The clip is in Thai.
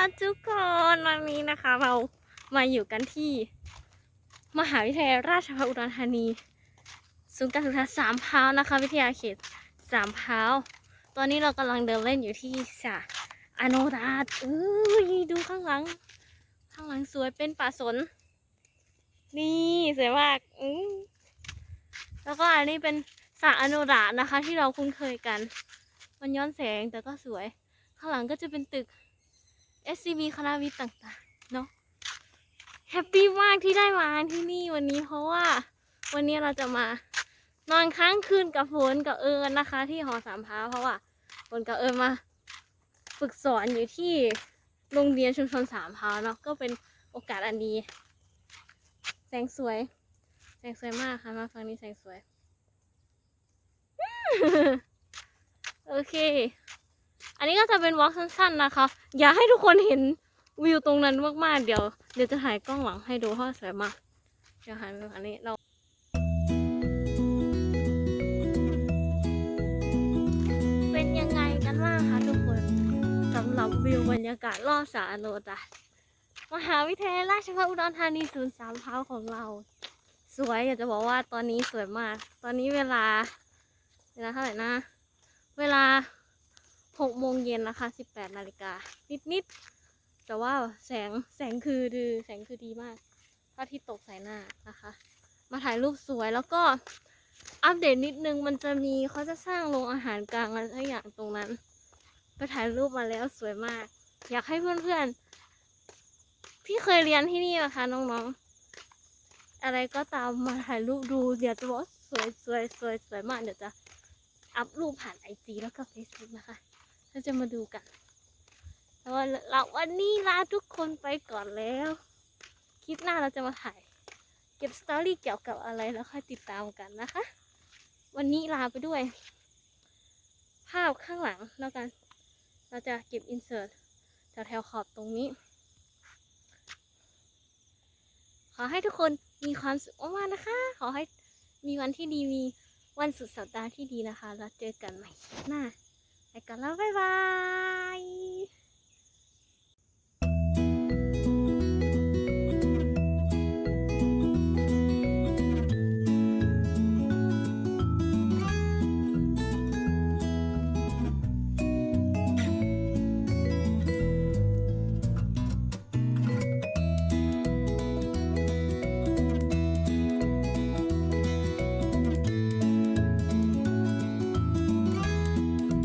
ทุกคนวันนี้นะคะเรามาอยู่กันที่มหาวิทยาลัยราชภัฏอุดรธานีศูนย์การศึกษาสามพร้าวนะคะ วิทยาเขตสามพร้าวตอนนี้เรากำลังเดินเล่นอยู่ที่สระอโนราชเอ้ยดูข้างหลัง ข้างหลังสวยเป็นป่าสน นี่สวยมากอืแล้วก็อันนี้เป็นสระอโนราชนะคะ ที่เราคุ้นเคยกัน มันย้อนแสงแต่ก็สวย ข้างหลังก็จะเป็นตึก SCB คณะวิทย์ต่างๆ เนาะแฮปปี้มากที่ได้มาที่นี่วันนี้เพราะว่าวันนี้เราจะมานอนค้างคืนกับฝนกับเอิญนะคะ ที่หอสามพาเพราะว่าฝนกับเอิญมาฝึกสอนอยู่ที่โรงเรียนชุมชนสามพาเนาะก็เป็นโอกาสอันดี แสงสวย แสงสวยมากค่ะมาฟังนี้แสงสวย โอเค อันนี้ก็จะเป็นวอล์กสั้น ๆนะคะ อยากให้ทุกคนเห็นวิวตรงนั้นมากๆ เดี๋ยวเดี๋ยวจะถ่ายกล้องหลังให้ดูเพราะสวยมาก เดี๋ยวหันไปอันนี้เราเป็นยังไงกันบ้างคะทุกคนสำหรับวิวบรรยากาศรอบสระอโนดาตมหาวิทยาลัยราชภัฏอุดรธานีศูนย์สามเท้าของเรา สวยอยากจะบอกว่าตอนนี้สวยมาก ตอนนี้เวลา เวลาเท่าไหร่นะ เวลา ย็นนะคะสิบแปดนาฬิกานิดๆแต่ว่าแสงแสงคือดีแสงคือดีมากพระอาทิตย์ตกใส่หน้านะคะ มาถ่ายรูปสวยแล้วก็อัปเดตนิดนึงมันจะมีเขาจะสร้างโรงอาหารกลางอะไรสักอย่างตรงนั้น ไปถ่ายรูปมาแล้วสวยมาก อยากให้เพื่อนๆที่เคยเรียนที่นี่นะคะน้องๆ อะไรก็ตามมาถ่ายรูปดูเดี๋ยวจะบอกสวยสวยสวยสวยมากเดี๋ยวจะอัพรูปผ่านไอจีแล้วก็เฟซบุ๊กนะคะ เราจะมาดูกันแล้ววันเราวันนี้ลาทุกคนไปก่อนแล้ว คลิปหน้าเราจะมาถ่าย เก็บสตอรี่เกี่ยวกับอะไรแล้วค่อยติดตามกันนะคะ วันนี้ลาไปด้วย ภาพข้างหลังแล้วกัน เราจะเก็บอินเสิร์ตแถวแถวๆขอบตรงนี้ ขอให้ทุกคนมีความสุขมากๆนะคะ ขอให้มีวันที่ดีมีวันสุดสัปดาห์ที่ดีนะคะ แล้วเจอกันใหม่คลิปหน้า ไปก่อนแล้วบ๊ายบาย